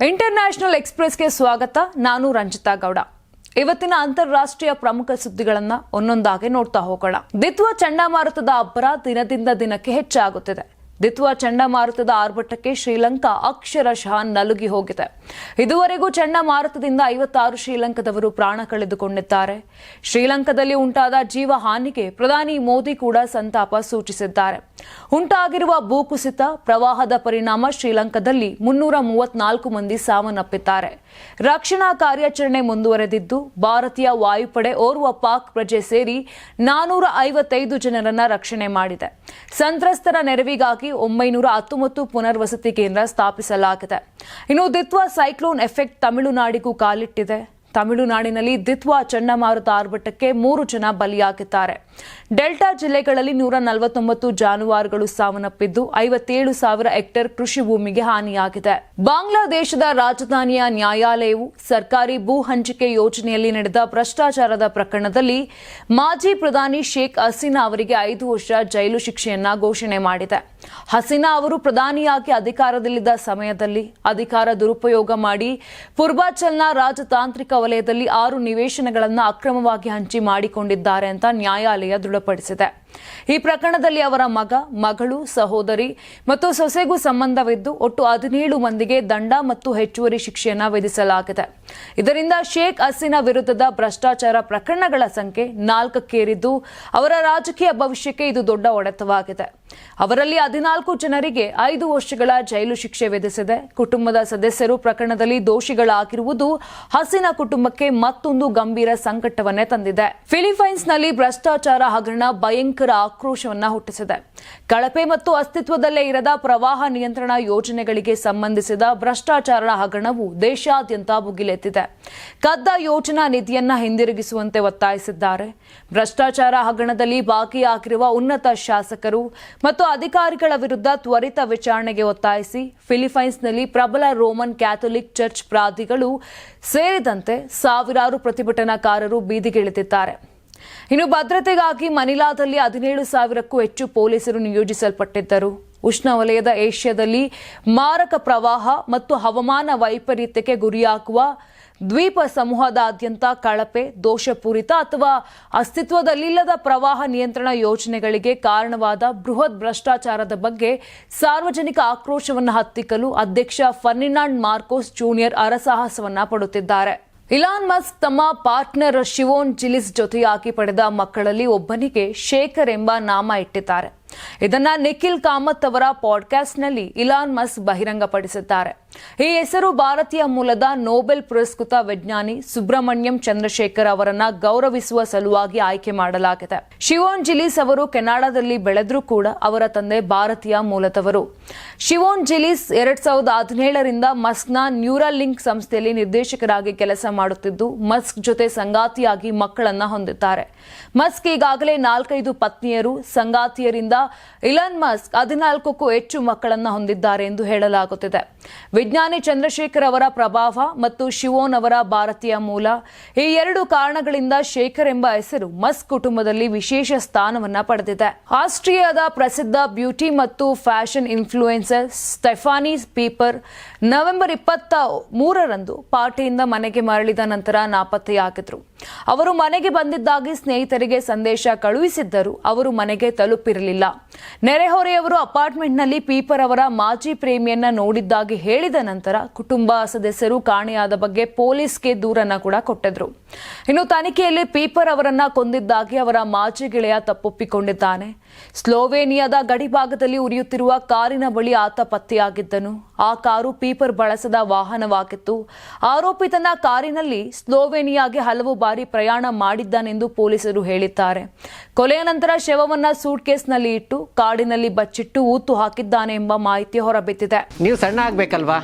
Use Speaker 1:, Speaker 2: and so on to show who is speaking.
Speaker 1: International ಎಕ್ಸ್ಪ್ರೆಸ್ಗೆ ಸ್ವಾಗತ, ನಾನು ರಂಜಿತಾ ಗೌಡ. ಇವತ್ತಿನ ಅಂತಾರಾಷ್ಟ್ರೀಯ ಪ್ರಮುಖ ಸುದ್ದಿಗಳನ್ನ ಒಂದೊಂದಾಗಿ ನೋಡ್ತಾ ಹೋಗೋಣ. ದ್ವಿತ್ವ ಚಂಡಮಾರುತದ ಅಬ್ಬರ ದಿನದಿಂದ ದಿನಕ್ಕೆ ಹೆಚ್ಚಾಗುತ್ತಿದೆ. ದಿತ್ವ ಚಂಡಮಾರುತದ ಆರ್ಭಟಕ್ಕೆ ಶ್ರೀಲಂಕಾ ಅಕ್ಷರಶಃ ನಲುಗಿ ಹೋಗಿದೆ. ಇದುವರೆಗೂ ಚಂಡಮಾರುತದಿಂದ ಐವತ್ತಾರು ಶ್ರೀಲಂಕಾದವರು ಪ್ರಾಣ ಕಳೆದುಕೊಂಡಿದ್ದಾರೆ. ಶ್ರೀಲಂಕಾದಲ್ಲಿ ಉಂಟಾದ ಜೀವ ಹಾನಿಗೆ ಪ್ರಧಾನಿ ಮೋದಿ ಕೂಡ ಸಂತಾಪ ಸೂಚಿಸಿದ್ದಾರೆ. ಉಂಟಾಗಿರುವ ಭೂಕುಸಿತ ಪ್ರವಾಹದ ಪರಿಣಾಮ ಶ್ರೀಲಂಕಾದಲ್ಲಿ ಮುನ್ನೂರ ಮೂವತ್ನಾಲ್ಕು ಮಂದಿ ಸಾವನ್ನಪ್ಪಿದ್ದಾರೆ. ರಕ್ಷಣಾ ಕಾರ್ಯಾಚರಣೆ ಮುಂದುವರೆದಿದ್ದು, ಭಾರತೀಯ ವಾಯುಪಡೆ ಓರ್ವ ಪಾಕ್ ಪ್ರಜೆ ಸೇರಿ ನಾನೂರ ಐವತ್ತೈದು ಜನರನ್ನ ರಕ್ಷಣೆ ಮಾಡಿದೆ. ಸಂತ್ರಸ್ತರ ನೆರವಿಗಾಗಿ ಒಂಬೈನೂರ ಹತ್ತೊಂಬತ್ತು ಪುನರ್ವಸತಿ ಕೇಂದ್ರ ಸ್ಥಾಪಿಸಲಾಗಿದೆ. ಇನ್ನು ದಿತ್ವ ಸೈಕ್ಲೋನ್ ಎಫೆಕ್ಟ್ ತಮಿಳುನಾಡಿಗೂ ಕಾಲಿಟ್ಟಿದೆ. ತಮಿಳುನಾಡಿನಲ್ಲಿ ದಿತ್ವಾ ಚಂಡಮಾರುತ ಆರ್ಭಟಕ್ಕೆ ಮೂರು ಜನ ಬಲಿಯಾಗಿದ್ದಾರೆ. ಡೆಲ್ಟಾ ಜಿಲ್ಲೆಗಳಲ್ಲಿ ನೂರ ನಲವತ್ತೊಂಬತ್ತು ಜಾನುವಾರುಗಳು ಸಾವನ್ನಪ್ಪಿದ್ದು, ಐವತ್ತೇಳು ಸಾವಿರ ಹೆಕ್ಟೇರ್ ಕೃಷಿ ಭೂಮಿಗೆ ಹಾನಿಯಾಗಿದೆ. ಬಾಂಗ್ಲಾದೇಶದ ರಾಜಧಾನಿಯ ನ್ಯಾಯಾಲಯವು ಸರ್ಕಾರಿ ಭೂ ಹಂಚಿಕೆ ಯೋಜನೆಯಲ್ಲಿ ನಡೆದ ಭ್ರಷ್ಟಾಚಾರದ ಪ್ರಕರಣದಲ್ಲಿ ಮಾಜಿ ಪ್ರಧಾನಿ ಶೇಖ್ ಹಸೀನಾ ಅವರಿಗೆ ಐದು ವರ್ಷ ಜೈಲು ಶಿಕ್ಷೆಯನ್ನ ಘೋಷಣೆ ಮಾಡಿದೆ. ಹಸೀನಾ ಅವರು ಪ್ರಧಾನಿಯಾಗಿ ಅಧಿಕಾರದಲ್ಲಿದ್ದ ಸಮಯದಲ್ಲಿ ಅಧಿಕಾರ ದುರುಪಯೋಗ ಮಾಡಿ ಪೂರ್ವಾಚಲ್ನ ರಾಜತಾಂತ್ರಿಕ ವಲಯದಲ್ಲಿ ಆರು ನಿವೇಶನಗಳನ್ನು ಅಕ್ರಮವಾಗಿ ಹಂಚಿ ಮಾಡಿಕೊಂಡಿದ್ದಾರೆ ಅಂತ ನ್ಯಾಯಾಲಯ ದೃಢಪಡಿಸಿದೆ. ಈ ಪ್ರಕರಣದಲ್ಲಿ ಅವರ ಮಗ, ಮಗಳು, ಸಹೋದರಿ ಮತ್ತು ಸೊಸೆಗೂ ಸಂಬಂಧವಿದ್ದು ಒಟ್ಟು ಹದಿನೇಳು ಮಂದಿಗೆ ದಂಡ ಮತ್ತು ಹೆಚ್ಚುವರಿ ಶಿಕ್ಷೆಯನ್ನು ವಿಧಿಸಲಾಗಿದೆ. ಇದರಿಂದ ಶೇಖ್ ಹಸೀನಾ ವಿರುದ್ಧದ ಭ್ರಷ್ಟಾಚಾರ ಪ್ರಕರಣಗಳ ಸಂಖ್ಯೆ ನಾಲ್ಕಕ್ಕೇರಿದ್ದು, ಅವರ ರಾಜಕೀಯ ಭವಿಷ್ಯಕ್ಕೆ ಇದು ದೊಡ್ಡ ಹೊಡೆತವಾಗಿದೆ ಅವರಲ್ಲಿ ಹದಿನಾಲ್ಕು ಜನರಿಗೆ ಐದು ವರ್ಷಗಳ ಜೈಲು ಶಿಕ್ಷೆ ವಿಧಿಸಿದೆ. ಕುಟುಂಬದ ಸದಸ್ಯರು ಪ್ರಕರಣದಲ್ಲಿ ದೋಷಿಗಳಾಗಿರುವುದು ಹಸಿನ ಕುಟುಂಬಕ್ಕೆ ಮತ್ತೊಂದು ಗಂಭೀರ ಸಂಕಟವನ್ನೇ ತಂದಿದೆ. ಫಿಲಿಪೈನ್ಸ್ನಲ್ಲಿ ಭ್ರಷ್ಟಾಚಾರ ಹಗರಣ ಭಯಂಕರ ಆಕ್ರೋಶವನ್ನ ಹುಟ್ಟಿಸಿದೆ. ಕಳಪೆ ಮತ್ತು ಅಸ್ತಿತ್ವದಲ್ಲೇ ಇರದ ಪ್ರವಾಹ ನಿಯಂತ್ರಣ ಯೋಜನೆಗಳಿಗೆ ಸಂಬಂಧಿಸಿದ ಭ್ರಷ್ಟಾಚಾರ ಹಗರಣವು ದೇಶಾದ್ಯಂತ ಭುಗಿಲೆತ್ತಿದೆ. ಕದ್ದ ಯೋಜನಾ ನಿಧಿಯನ್ನ ಹಿಂದಿರುಗಿಸುವಂತೆ ಒತ್ತಾಯಿಸಿದ್ದಾರೆ. ಭ್ರಷ್ಟಾಚಾರ ಹಗರಣದಲ್ಲಿ ಭಾಗಿಯಾಗಿರುವ ಉನ್ನತ ಶಾಸಕರು ಮತ್ತು ಅಧಿಕಾರಿಗಳ ವಿರುದ್ಧ ತ್ವರಿತ ವಿಚಾರಣೆಗೆ ಒತ್ತಾಯಿಸಿ ಫಿಲಿಪೈನ್ಸ್ನಲ್ಲಿ ಪ್ರಬಲ ರೋಮನ್ ಕ್ಯಾಥೋಲಿಕ್ ಚರ್ಚ್ ಪ್ರಾಧಿಗಳು ಸೇರಿದಂತೆ ಸಾವಿರಾರು ಪ್ರತಿಭಟನಾಕಾರರು ಬೀದಿಗಿಳಿದಿದ್ದಾರೆ. ಇನ್ನು ಭದ್ರತೆಗಾಗಿ ಮನಿಲಾದಲ್ಲಿ ಹದಿನೇಳು ಸಾವಿರಕ್ಕೂ ಹೆಚ್ಚು ಪೊಲೀಸರು ನಿಯೋಜಿಸಲ್ಪಟ್ಟಿದ್ದರು. ಉಷ್ಣವಲಯದ ಏಷ್ಯಾದಲ್ಲಿ ಮಾರಕ ಪ್ರವಾಹ ಮತ್ತು ಹವಾಮಾನ ವೈಪರೀತ್ಯಕ್ಕೆ ಗುರಿಯಾಗುವ ದ್ವೀಪ ಸಮೂಹದಾದ್ಯಂತ ಕಳಪೆ, ದೋಷಪೂರಿತ ಅಥವಾ ಅಸ್ತಿತ್ವದಲ್ಲಿಲ್ಲದ ಪ್ರವಾಹ ನಿಯಂತ್ರಣ ಯೋಜನೆಗಳಿಗೆ ಕಾರಣವಾದ ಬೃಹತ್ ಭ್ರಷ್ಟಾಚಾರದ ಬಗ್ಗೆ ಸಾರ್ವಜನಿಕ ಆಕ್ರೋಶವನ್ನು ಹತ್ತಿಕ್ಕಲು ಅಧ್ಯಕ್ಷ ಫರ್ನಿನಾಂಡ್ ಮಾರ್ಕೋಸ್ ಜೂನಿಯರ್ ಅರಸಾಹಸವನ್ನ ಪಡುತ್ತಿದ್ದಾರೆ. ಇಲಾನ್ ಮಸ್ಕ್ ತಮ್ಮ ಪಾರ್ಟ್ನರ್ ಶಿವೋನ್ ಜಿಲಿಸ್ ಜೊತೆಯಾಗಿ ಪಡೆದ ಮಕ್ಕಳಲ್ಲಿ ಒಬ್ಬನಿಗೆ ಶೇಖರ್ ಎಂಬ ನಾಮ ಇಟ್ಟಿದ್ದಾರೆ. ಇದನ್ನ ನಿಖಿಲ್ ಕಾಮತ್ ಅವರ ಪಾಡ್ಕಾಸ್ಟ್ನಲ್ಲಿ ಇಲಾನ್ ಮಸ್ಕ್ ಬಹಿರಂಗಪಡಿಸಿದ್ದಾರೆ. ಈ ಹೆಸರು ಭಾರತೀಯ ಮೂಲದ ನೋಬೆಲ್ ಪುರಸ್ಕೃತ ವಿಜ್ಞಾನಿ ಸುಬ್ರಹ್ಮಣ್ಯಂ ಚಂದ್ರಶೇಖರ್ ಅವರನ್ನ ಗೌರವಿಸುವ ಸಲುವಾಗಿ ಆಯ್ಕೆ ಮಾಡಲಾಗಿದೆ. ಶಿವೋನ್ ಜಿಲಿಸ್ ಅವರು ಕೆನಡಾದಲ್ಲಿ ಬೆಳೆದ್ರೂ ಕೂಡ ಅವರ ತಂದೆ ಭಾರತೀಯ ಮೂಲದವರು. ಶಿವೋನ್ ಜಿಲಿಸ್ ಎರಡ್ ಸಾವಿರದ ಹದಿನೇಳರಿಂದ ಮಸ್ಕ್ನ ನ್ಯೂರಲ್ ಲಿಂಕ್ ಸಂಸ್ಥೆಯಲ್ಲಿ ನಿರ್ದೇಶಕರಾಗಿ ಕೆಲಸ ಮಾಡುತ್ತಿದ್ದು, ಮಸ್ಕ್ ಜೊತೆ ಸಂಗಾತಿಯಾಗಿ ಮಕ್ಕಳನ್ನ ಹೊಂದಿದ್ದಾರೆ. ಮಸ್ಕ್ ಈಗಾಗಲೇ ನಾಲ್ಕೈದು ಪತ್ನಿಯರು, ಸಂಗಾತಿಯರಿಂದ ಇಲನ್ ಮಸ್ಕ್ ಹದಿನಾಲ್ಕಕ್ಕೂ ಹೆಚ್ಚು ಮಕ್ಕಳನ್ನ ಹೊಂದಿದ್ದಾರೆ ಎಂದು ಹೇಳಲಾಗುತ್ತಿದೆ. ವಿಜ್ಞಾನಿ ಚಂದ್ರಶೇಖರ್ ಅವರ ಪ್ರಭಾವ ಮತ್ತು ಶಿವೋನ್ ಅವರ ಭಾರತೀಯ ಮೂಲ, ಈ ಎರಡು ಕಾರಣಗಳಿಂದ ಶೇಖರ್ ಎಂಬ ಹೆಸರು ಮಸ್ಕ್ ಕುಟುಂಬದಲ್ಲಿ ವಿಶೇಷ ಸ್ಥಾನವನ್ನ ಪಡೆದಿದೆ. ಆಸ್ಟ್ರಿಯಾದ ಪ್ರಸಿದ್ಧ ಬ್ಯೂಟಿ ಮತ್ತು fashion influencer Stefanie Pieper November ಇಪ್ಪತ್ತ ಮೂರರಂದು ಪಾರ್ಟಿಯಿಂದ ಮನೆಗೆ ಮರಳಿದ ನಂತರ ನಾಪತ್ತೆಯಾಗಿದ್ರು. ಅವರು ಮನೆಗೆ ಬಂದಿದ್ದಾಗಿ ಸ್ನೇಹಿತರಿಗೆ ಸಂದೇಶ ಕಳುಹಿಸಿದ್ದರು ಅವರು ಮನೆಗೆ ತಲುಪಿರಲಿಲ್ಲ. ನೆರೆಹೊರೆಯವರು ಅಪಾರ್ಟ್ಮೆಂಟ್ನಲ್ಲಿ ಪೀಪರ್ ಅವರ ಮಾಜಿ ಪ್ರೇಮಿಯನ್ನ ನೋಡಿದ್ದಾಗಿ ಹೇಳಿದ ನಂತರ ಕುಟುಂಬ ಸದಸ್ಯರು ಕಾಣೆಯಾದ ಬಗ್ಗೆ ಪೊಲೀಸ್ಗೆ ದೂರನ್ನ ಕೂಡ ಕೊಟ್ಟಿದ್ರು. ಇನ್ನು ತನಿಖೆಯಲ್ಲಿ ಪೀಪರ್ ಅವರನ್ನ ಕೊಂದಿದ್ದಾಗಿ ಅವರ ಮಾಜಿ ಗೆಳೆಯ ತಪ್ಪೊಪ್ಪಿಕೊಂಡಿದ್ದಾನೆ. ಸ್ಲೋವೇನಿಯಾದ ಗಡಿಭಾಗದಲ್ಲಿ ಉರಿಯುತ್ತಿರುವ ಕಾರಿನ ಬಳಿ ಆತ ಪತ್ತೆಯಾಗಿದ್ದನು. ಆ ಕಾರು ಪೀಪರ್ ಬಳಸದ ವಾಹನವಾಗಿತ್ತು. ಆರೋಪಿ ತನ್ನ ಕಾರಿನಲ್ಲಿ ಸ್ಲೋವೇನಿಯಾಗೆ ಹಲವು ಬಾರಿ ಪ್ರಯಾಣ ಮಾಡಿದ್ದಾನೆಂದು ಪೊಲೀಸರು ಹೇಳಿದ್ದಾರೆ. ಕೊಲೆಯ ನಂತರ ಶವವನ್ನ ಸೂಟ್ಕೇಸ್ನಲ್ಲಿ ಇಟ್ಟು ಕಾಡಿನಲ್ಲಿ ಬಚ್ಚಿಟ್ಟು ಊತು ಹಾಕಿದ್ದಾನೆ ಎಂಬ ಮಾಹಿತಿ ಹೊರಬಿದ್ದಿದೆ.
Speaker 2: ನೀವು ಸಣ್ಣ ಆಗ್ಬೇಕಲ್ವಾ?